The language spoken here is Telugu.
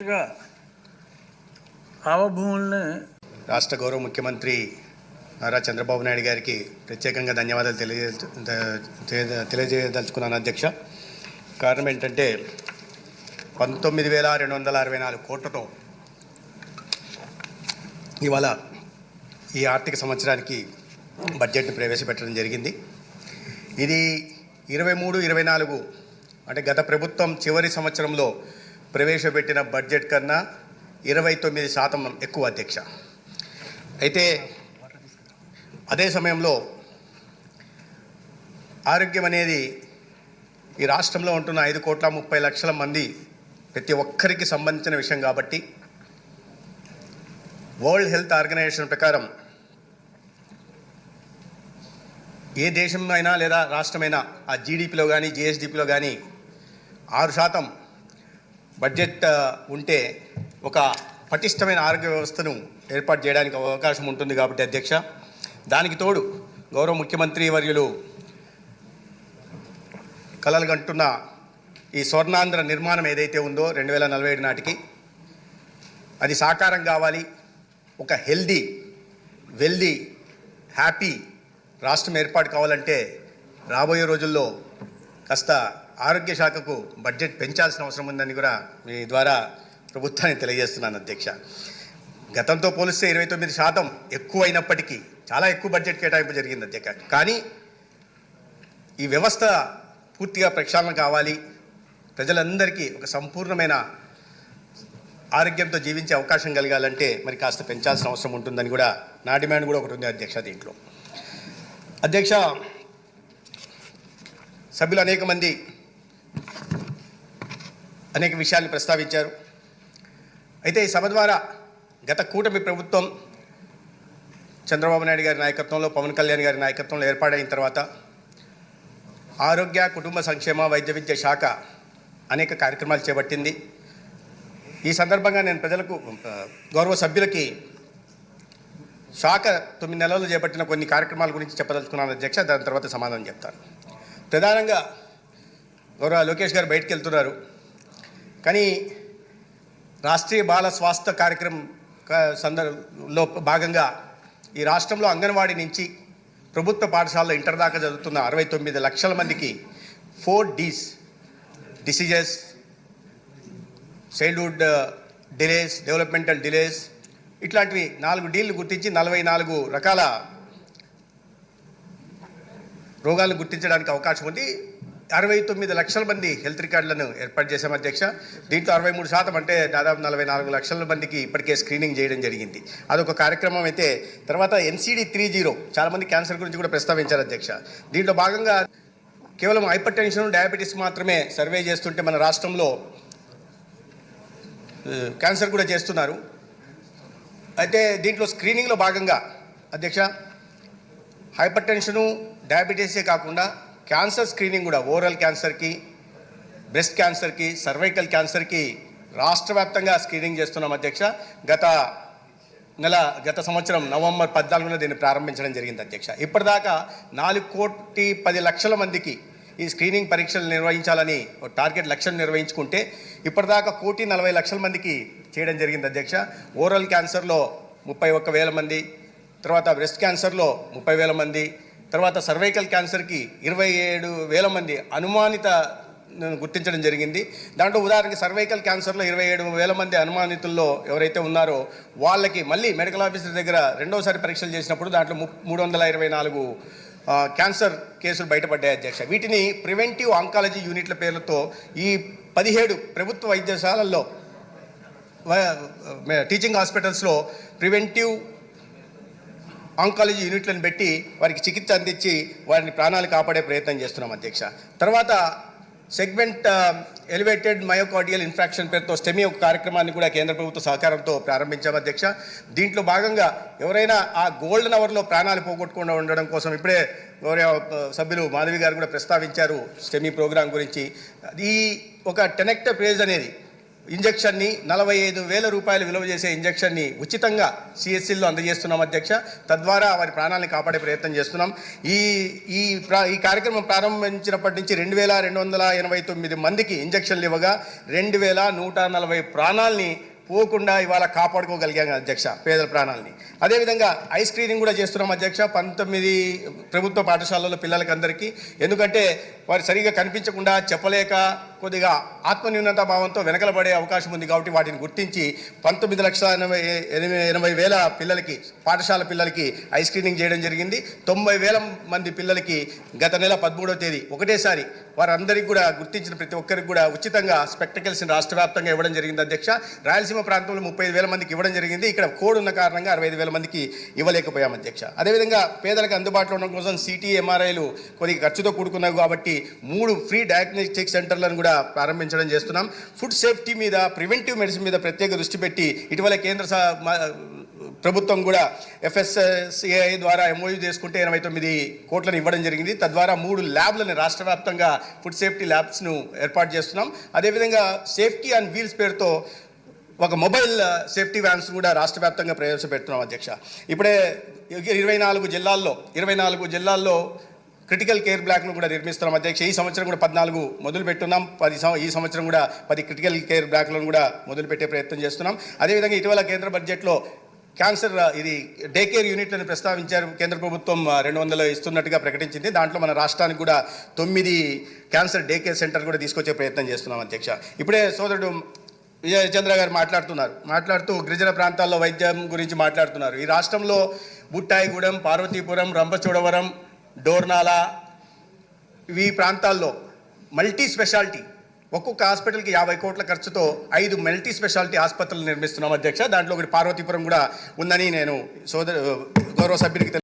గా ఆవభూముల్ని రాష్ట్ర గౌరవ ముఖ్యమంత్రి నారా చంద్రబాబు నాయుడు గారికి ప్రత్యేకంగా ధన్యవాదాలు తెలియజే తెలియజేయదలుచుకున్నాను అధ్యక్ష. కారణం ఏంటంటే పంతొమ్మిది వేల రెండు వందల అరవై నాలుగు కోట్లతో ఇవాళ ఈ ఆర్థిక సంవత్సరానికి బడ్జెట్ను ప్రవేశపెట్టడం జరిగింది. ఇది ఇరవై మూడు ఇరవై నాలుగు అంటే గత ప్రభుత్వం చివరి సంవత్సరంలో ప్రవేశపెట్టిన బడ్జెట్ కన్నా ఇరవై తొమ్మిది శాతం ఎక్కువ అధ్యక్ష. అయితే అదే సమయంలో ఆరోగ్యం అనేది ఈ రాష్ట్రంలో ఉంటున్న ఐదు కోట్ల ముప్పై లక్షల మంది ప్రతి ఒక్కరికి సంబంధించిన విషయం కాబట్టి వరల్డ్ హెల్త్ ఆర్గనైజేషన్ ప్రకారం ఏ దేశం అయినా లేదా రాష్ట్రమైనా ఆ జీడిపిలో కానీ జిఎస్డిపిలో కానీ ఆరు శాతం బడ్జెట్ ఉంటే ఒక పటిష్టమైన ఆరోగ్య వ్యవస్థను ఏర్పాటు చేయడానికి అవకాశం ఉంటుంది కాబట్టి అధ్యక్ష. దానికి తోడు గౌరవ ముఖ్యమంత్రి వర్యులు కలలుగంటున్న ఈ స్వర్ణాంధ్ర నిర్మాణం ఏదైతే ఉందో రెండు వేల నలభై ఏడు నాటికి అది సాకారం కావాలి. ఒక హెల్దీ వెల్దీ హ్యాపీ రాష్ట్రం ఏర్పాటు కావాలంటే రాబోయే రోజుల్లో కాస్త ఆరోగ్య శాఖకు బడ్జెట్ పెంచాల్సిన అవసరం ఉందని కూడా మీ ద్వారా ప్రభుత్వానికి తెలియజేస్తున్నాను అధ్యక్ష. గతంతో పోలిస్తే ఇరవై తొమ్మిది శాతం ఎక్కువ అయినప్పటికీ చాలా ఎక్కువ బడ్జెట్ కేటాయింపు జరిగింది అధ్యక్ష. కానీ ఈ వ్యవస్థ పూర్తిగా ప్రక్షాళన కావాలి. ప్రజలందరికీ ఒక సంపూర్ణమైన ఆరోగ్యంతో జీవించే అవకాశం కలగాలంటే మరి కాస్త పెంచాల్సిన అవసరం ఉంటుందని కూడా నా డిమాండ్ కూడా ఒకటి ఉంది అధ్యక్ష దీంట్లో. అధ్యక్ష సభ్యులు అనేక మంది అనేక విషయాలు ప్రస్తావించారు. అయితే ఈ సభ ద్వారా గత కూటమి ప్రభుత్వం చంద్రబాబు నాయుడు గారి నాయకత్వంలో పవన్ కళ్యాణ్ గారి నాయకత్వంలో ఏర్పాటైన తర్వాత ఆరోగ్య కుటుంబ సంక్షేమ వైద్య విద్య శాఖ అనేక కార్యక్రమాలు చేపట్టింది. ఈ సందర్భంగా నేను ప్రజలకు గౌరవ సభ్యులకి శాఖ తొమ్మిది నెలలు చేపట్టిన కొన్ని కార్యక్రమాల గురించి చెప్పదలుచుకున్నాను. అధ్యక్ష దాని తర్వాత సమాధానం చెప్తాను. ప్రధానంగా గౌరవ లోకేష్ గారు బయటకు వెళ్తున్నారు. కానీ రాష్ట్రీయ బాల స్వాస్థ్య కార్యక్రమం సందర్భంలో భాగంగా ఈ రాష్ట్రంలో అంగన్వాడీ నుంచి ప్రభుత్వ పాఠశాలలో ఇంటర్ దాకా చదువుతున్న అరవై తొమ్మిది లక్షల మందికి four Ds diseases childhood delays developmental delays ఇట్లాంటివి నాలుగు డీలు గుర్తించి నలభై నాలుగు రకాల రోగాలను గుర్తించడానికి అవకాశం ఉంది. అరవై తొమ్మిది లక్షల మంది హెల్త్ రికార్డులను ఏర్పాటు చేశాం అధ్యక్ష. దీంట్లో అరవై మూడు శాతం అంటే దాదాపు నలభై నాలుగు లక్షల మందికి ఇప్పటికే స్క్రీనింగ్ చేయడం జరిగింది. అదొక కార్యక్రమం అయితే తర్వాత ఎన్సీడీ త్రీ జీరో చాలామంది క్యాన్సర్ గురించి కూడా ప్రస్తావించారు అధ్యక్ష. దీంట్లో భాగంగా కేవలం హైపర్ టెన్షన్ డయాబెటీస్ మాత్రమే సర్వే చేస్తుంటే మన రాష్ట్రంలో క్యాన్సర్ కూడా చేస్తున్నారు. అయితే దీంట్లో స్క్రీనింగ్లో భాగంగా అధ్యక్ష హైపర్ టెన్షను డయాబెటీసే కాకుండా క్యాన్సర్ స్క్రీనింగ్ కూడా ఓరల్ క్యాన్సర్కి బ్రెస్ట్ క్యాన్సర్కి సర్వైకల్ క్యాన్సర్కి రాష్ట్ర వ్యాప్తంగా స్క్రీనింగ్ చేస్తున్నాం అధ్యక్ష. గత నెల గత సంవత్సరం నవంబర్ పద్నాలుగున దీన్ని ప్రారంభించడం జరిగింది అధ్యక్ష. ఇప్పటిదాకా నాలుగు కోటి పది లక్షల మందికి ఈ స్క్రీనింగ్ పరీక్షలు నిర్వహించాలని టార్గెట్ లక్ష్యం నిర్వహించుకుంటే ఇప్పటిదాకా కోటి నలభై లక్షల మందికి చేయడం జరిగింది అధ్యక్ష. ఓరల్ క్యాన్సర్లో ముప్పై ఒక్క వేల మంది తర్వాత బ్రెస్ట్ క్యాన్సర్లో ముప్పై వేల మంది తర్వాత సర్వైకల్ క్యాన్సర్కి ఇరవై ఏడు వేల మంది అనుమానిత గుర్తించడం జరిగింది. దాంట్లో ఉదాహరణకి సర్వైకల్ క్యాన్సర్లో ఇరవై ఏడు వేల మంది అనుమానితుల్లో ఎవరైతే ఉన్నారో వాళ్ళకి మళ్ళీ మెడికల్ ఆఫీసర్ దగ్గర రెండోసారి పరీక్షలు చేసినప్పుడు దాంట్లో ము మూడు వందల ఇరవై నాలుగు క్యాన్సర్ కేసులు బయటపడ్డాయి అధ్యక్ష. వీటిని ప్రివెంటివ్ ఆంకాలజీ యూనిట్ల పేర్లతో ఈ పదిహేడు ప్రభుత్వ వైద్యశాలల్లో టీచింగ్ హాస్పిటల్స్లో ప్రివెంటివ్ ఆంకాలజీ యూనిట్లను పెట్టి వారికి చికిత్స అందించి వారిని ప్రాణాలు కాపాడే ప్రయత్నం చేస్తున్నాం అధ్యక్ష. తర్వాత సెగ్మెంట్ ఎలివేటెడ్ మయోకార్డియల్ ఇన్ఫ్రాక్షన్ పేరుతో స్టెమీ ఒక కార్యక్రమాన్ని కూడా కేంద్ర ప్రభుత్వ సహకారంతో ప్రారంభించాం అధ్యక్ష. దీంట్లో భాగంగా ఎవరైనా ఆ గోల్డెన్ అవర్లో ప్రాణాలు పోగొట్టకుండా ఉండడం కోసం ఇప్పుడే గౌరవ సభ్యులు మాధవి గారు కూడా ప్రస్తావించారు స్టెమీ ప్రోగ్రాం గురించి. ఈ ఒక టెనెక్టర్ ప్రేజ్ అనేది ఇంజక్షన్ని నలభై ఐదు వేల రూపాయలు విలువ చేసే ఇంజక్షన్ని ఉచితంగా సిఎస్సిల్లో అందజేస్తున్నాం అధ్యక్ష. తద్వారా వారి ప్రాణాలను కాపాడే ప్రయత్నం చేస్తున్నాం. ఈ ఈ ప్రా ఈ కార్యక్రమం ప్రారంభించినప్పటి నుంచి రెండు వేల రెండు వందల ఎనభై తొమ్మిది మందికి ఇంజక్షన్లు ఇవ్వగా రెండు వేల నూట నలభై ప్రాణాలని పోకుండా ఇవాళ కాపాడుకోగలిగాం అధ్యక్ష పేదల ప్రాణాలని. అదేవిధంగా ఐ స్క్రీనింగ్ కూడా చేస్తున్నాం అధ్యక్ష పంతొమ్మిది ప్రభుత్వ పాఠశాలలో పిల్లలకి అందరికీ ఎందుకంటే వారు సరిగా కనిపించకుండా చెప్పలేక కొద్దిగా ఆత్మన్యూనత భావంతో వెనకలబడే అవకాశం ఉంది కాబట్టి వాటిని గుర్తించి పంతొమ్మిది లక్షల ఎనభై ఎనభై వేల పిల్లలకి పాఠశాల పిల్లలకి ఐ స్క్రీనింగ్ చేయడం జరిగింది. తొంభై వేల మంది పిల్లలకి గత నెల పదమూడవ తేదీ ఒకటేసారి వారందరికీ కూడా గుర్తించిన ప్రతి ఒక్కరికి కూడా ఉచితంగా స్పెక్టకల్స్ని రాష్ట్ర వ్యాప్తంగా ఇవ్వడం జరిగింది అధ్యక్ష. రాయలసీమ ప్రాంతంలో ముప్పై వేల మందికి ఇవ్వడం జరిగింది. ఇక్కడ కోడ్ ఉన్న కారణంగా అరవై వేల మందికి ఇవ్వలేకపోయాం అధ్యక్ష. అదేవిధంగా పేదలకు అందుబాటులో ఉండడం కోసం సిటీ ఎంఆర్ఐలు కొద్దిగా ఖర్చుతో కూడుకున్నాయి కాబట్టి మూడు ఫ్రీ డయాగ్నోస్టిక్ సెంటర్లను కూడా ప్రారంభించడం చేస్తున్నాం. ఫుడ్ సేఫ్టీ మీద ప్రివెంటివ్ మెడిసిన్ మీద ప్రత్యేక దృష్టి పెట్టి ఇటీవల కేంద్ర ప్రభుత్వం కూడా ఎఫ్ఎస్సిఐ ద్వారా ఎంఓయూ చేసుకుంటే ఎనభై తొమ్మిది కోట్లను ఇవ్వడం జరిగింది. తద్వారా మూడు ల్యాబ్లను రాష్ట్ర వ్యాప్తంగా ఫుడ్ సేఫ్టీ ల్యాబ్స్ను ఏర్పాటు చేస్తున్నాం. అదేవిధంగా సేఫ్టీ అండ్ వీల్స్ పేరుతో ఒక మొబైల్ సేఫ్టీ వ్యాన్స్ కూడా రాష్ట్ర వ్యాప్తంగా ప్రవేశపెడుతున్నాం అధ్యక్ష. ఇప్పుడే ఇరవై నాలుగు జిల్లాల్లో ఇరవై నాలుగు జిల్లాల్లో క్రిటికల్ కేర్ బ్లాక్ను కూడా నిర్మిస్తున్నాం. అధ్యక్ష ఈ సంవత్సరం కూడా పద్నాలుగు మొదలు పెట్టున్నాం. పది ఈ సంవత్సరం కూడా పది క్రిటికల్ కేర్ బ్లాక్లను కూడా మొదలుపెట్టే ప్రయత్నం చేస్తున్నాం. అదేవిధంగా ఇటీవల కేంద్ర బడ్జెట్లో క్యాన్సర్ ఇది డే కేర్ యూనిట్లను ప్రస్తావించారు. కేంద్ర ప్రభుత్వం రెండు వందలు ఇస్తున్నట్టుగా ప్రకటించింది. దాంట్లో మన రాష్ట్రానికి కూడా తొమ్మిది క్యాన్సర్ డే కేర్ సెంటర్ కూడా తీసుకొచ్చే ప్రయత్నం చేస్తున్నాం అధ్యక్ష. ఇప్పుడే సోదరుడు విజయచంద్ర గారు మాట్లాడుతున్నారు. మాట్లాడుతూ గిరిజన ప్రాంతాల్లో వైద్యం గురించి మాట్లాడుతున్నారు. ఈ రాష్ట్రంలో బుట్టాయిగూడెం పార్వతీపురం రంపచోడవరం డోర్నాల ఈ ప్రాంతాల్లో మల్టీ స్పెషాలిటీ. ఒక్కొక్క హాస్పిటల్కి యాభై కోట్ల ఖర్చుతో ఐదు మల్టీ స్పెషాలిటీ ఆసుపత్రులు నిర్మిస్తున్నాం అధ్యక్ష. దాంట్లో ఒకటి పార్వతీపురం కూడా ఉందని నేను సోదరు గౌరవ సభ్యునికి